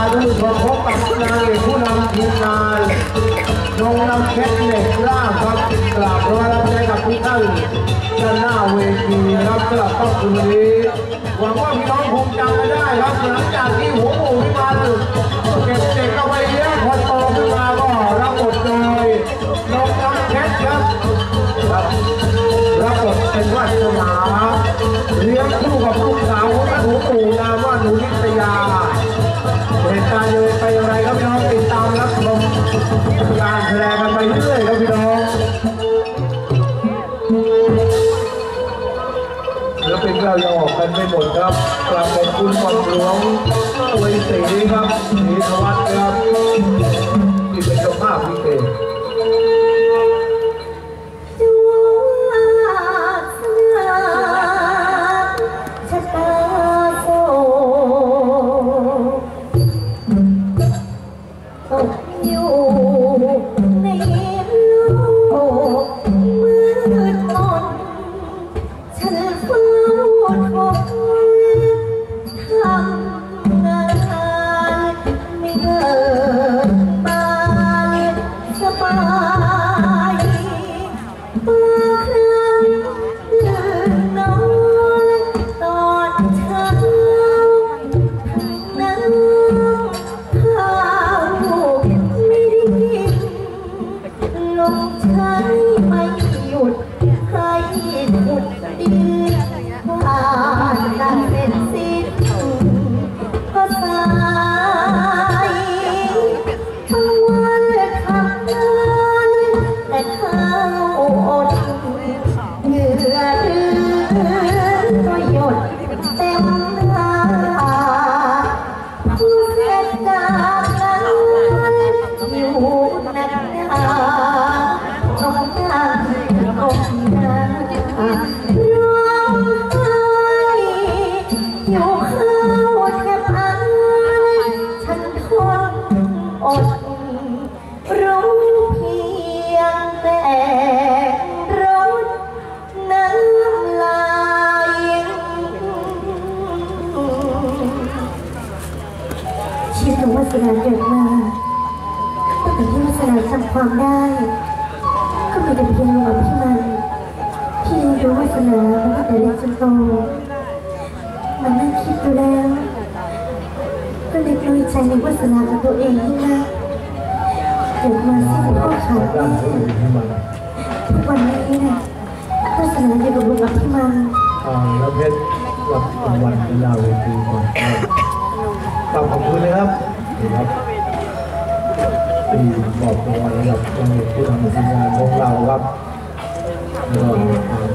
ท่านผู้ชมพบกับนางเอกผู้นำทีมงานนงนำเพชรเหล็กล่าครับกราบร้อยรับใจกับทุกท่านด้านหน้าเวทีครับสำหรับค่ำคืนนี้หวังว่าพี่น้องคงจำกันได้ครับหลังจากที่หัวหมูที่มาถึงเก็บเด็กเอาไว้เลี้ยงพอโตขึ้นมาก็รับบทโดยนงนำเพชรครับครับรับบทเป็นวาสนาเลี้ยงคู่กับลูกสาวของหลวงปู่นามว่าหนูนิ แล้วเราจะออกกันไม่หมดครับกลับขอบคุณความหลวงอวยศรีครับศรีธวัฒน์ครับที่เป็นเจ้าภาพพิเศษ ทำความได้ ก็มีแต่เพียงลมที่มันที่รู้วาสนามันตั้งแต่เล็กจนโตมันนั่งคิดดูแล้ว ก็เลยน้ยใจในวาสนาของตัวเองนักเกิดมาสิ้นพ่อขาดแม่ทุกวันนี้นะก็สนานอยู่กับลุงกับพี่มันอ่าแล้วเพชรรับรางวัลกีฬาเวทีก่อนครับขอบคุณนะครับนี่ครับ ที่มอบรางวัลให้กับจังหวัดผู้ทำงานของเราครับแล้วก็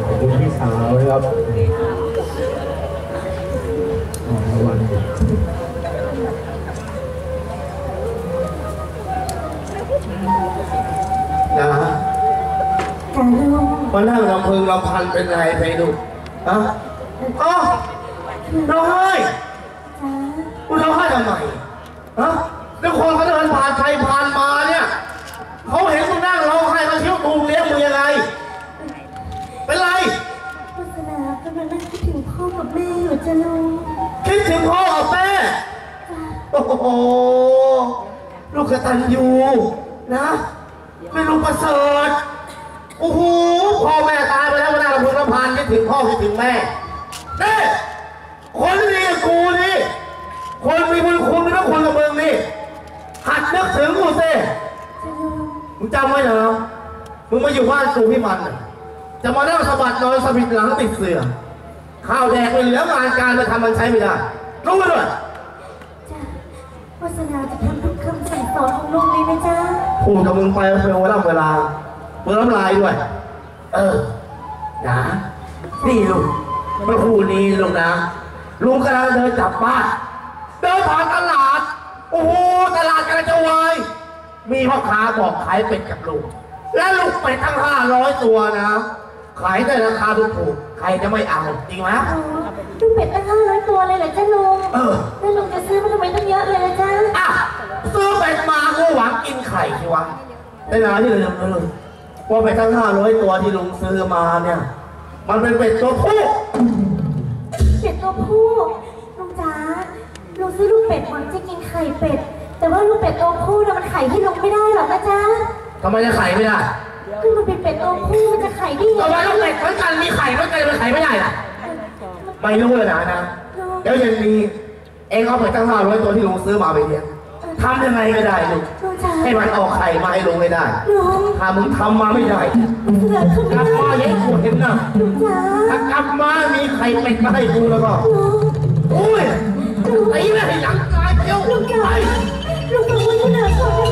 ขอบคุณพี่สาวนะครับมอบรางวัลนะจาลุงมานั่งลำพึงลำพันเป็นไงไปดูฮะอ๋อร้องไห้จ้าคุณร้องไห้ทำไมฮะ แล้วคนเขาเดินผ่านใครผ่านมาเนี่ยเขาเห็นมึงนั่งร้องไห้เขาคิดว่ากูเลี้ยงมึงยังไง เป็นไรวาสนากำลังนั่งคิดถึงพ่อกับแม่อยู่จ้าลุงคิดถึงพ่อกับแม่ โอ้โห ลูกกตัญญูนะเป็นลูกประเสริฐ โอ้โห พ่อแม่ตายไปแล้วมานั่งลำพึงลำพันคิดถึงพ่อคิดถึงแม่เน่คนดีกับกูนี่ คนมีบุญคุณไม่ต้องคุณกับมึงนี่ หัดนึกถึงกูสิจ้าลุงมึงจำไว้เหรอมึงมาอยู่บ้านกูพี่มันน่ะจะมานั่งสะบัดนอนสะบิดหลังติดเสือ ข้าวแดกไปเหลืองานการมาทำมันใช้ไม่ได้รู้ไหมด้วยจ้าวาสนาจะทำทุกคำสั่งสอนของลุงเลยนะจ้าพูดกับมึงไปเป็นเวลาเวลาเมื่อน้ำลายด้วย เออนะนี่ลุงเมื่อครู่นี้ลุงนะลุงกำลังเดินจับบ้าน มีพ่อค้าบอกขายเป็ดกับลุง และลูกเป็ดทั้งห้าร้อยตัวนะ ขายได้ราคาถูกๆใครจะไม่เอาจริงไหม อ๋อลูกเป็ดตั้งห้าร้อยตัวเลยเหรอจ้าลุงเออ แล้วลุงจะซื้อมาทำไมตั้งเยอะเลยนะจ้าอะซื้อเป็ดมาก็หวังกินไข่สิวะในร้านที่เราเลืว่าเป็ดทั้งห้าร้อยตัวที่ลุงซื้อมาเนี่ย มันเป็นเป็ดตัวผู้เป็ดตัวผู้ลุงจ๋าลุงซื้อลูกเป็ดหวังจะกินไข่เป็ด แต่ว่าลูกเป็ดตัวผู้น่ะมันไข่ให้ลุงไม่ได้หรอกนะจ๊ะทำไมจะไข่ไม่ได้คือมันเป็นเป็ดตัวผู้มันจะไข่ได้ยังทำไมไงต้องเป็ดเหมือนกันมีไข่เหมือนกันมันไข่ไม่ได้ล่ะไม่รู้เลยนะนะแล้วยังมีเองเอาไปตั้งห้าร้อยตัวที่ลุงซื้อมาไปเนี่ยทำยังไงก็ได้ลูกลุงจ๋าให้มันออกไข่มาให้ลุงไม่ได้ลุงถ้ามึงทำมาไม่ได้มันเกิดขึ้นกไม่ลับได้มาอย่างกูเห็นนะลุงจ๋าถ้ากลับมามีไข่เป็ดมาให้กูแล้วก็ลุงโอ้ยลุงไอ้แม่ให้หลัง 就老我他俩